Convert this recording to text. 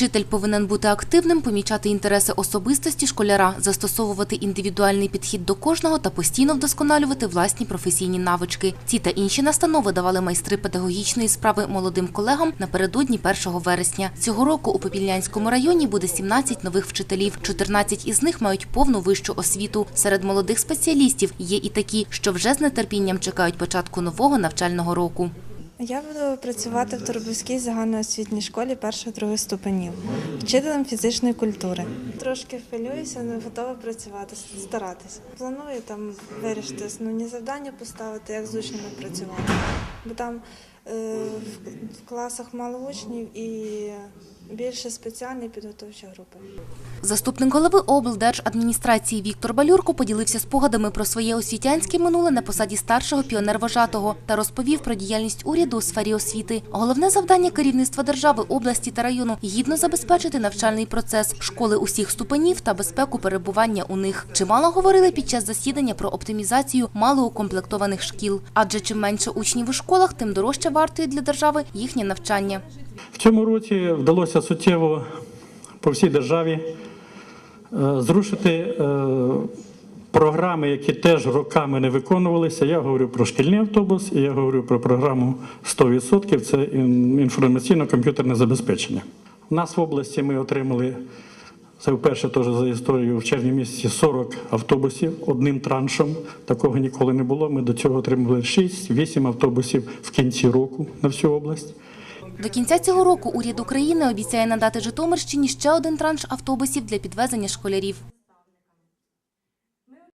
Вчитель повинен бути активним, помічати інтереси особистості школяра, застосовувати індивідуальний підхід до кожного та постійно вдосконалювати власні професійні навички. Ці та інші настанови давали майстри педагогічної справи молодим колегам напередодні 1 вересня. Цього року у Попільнянському районі буде 17 нових вчителів. 14 із них мають повну вищу освіту. Серед молодих спеціалістів є і такі, що вже з нетерпінням чекають початку нового навчального року. Я буду працювати в Торбівській загальноосвітній школі першого-другого ступенів, вчителем фізичної культури. Трошки хвилююся, але готова працювати, старатися. Планую там вирішити основні завдання поставити, як з учнями працювати. Бо там е, в класах мало учнів і більше спеціальні підготовчі групи. Заступник голови облдержадміністрації Віктор Балюрко поділився спогадами про своє освітянське минуле на посаді старшого піонервожатого та розповів про діяльність уряду у сфері освіти. Головне завдання керівництва держави, області та району гідно забезпечити навчальний процес, школи усіх ступенів та безпеку перебування у них. Чимало говорили під час засідання про оптимізацію малоукомплектованих шкіл. Адже чим менше учнів у школах, тим дорожче вартує для держави їхнє навчання. В цьому році вдалося суттєво по всій державі е, зрушити е, програми, які теж роками не виконувалися. Я говорю про шкільний автобус і я говорю про програму 100%. Це інформаційно-комп'ютерне забезпечення. У нас в області ми отримали це вперше теж за історію в червні місяці 40 автобусів одним траншем. Такого ніколи не було. Ми до цього отримали 6-8 автобусів в кінці року на всю область. До кінця цього року уряд України обіцяє надати Житомирщині ще один транш автобусів для підвезення школярів.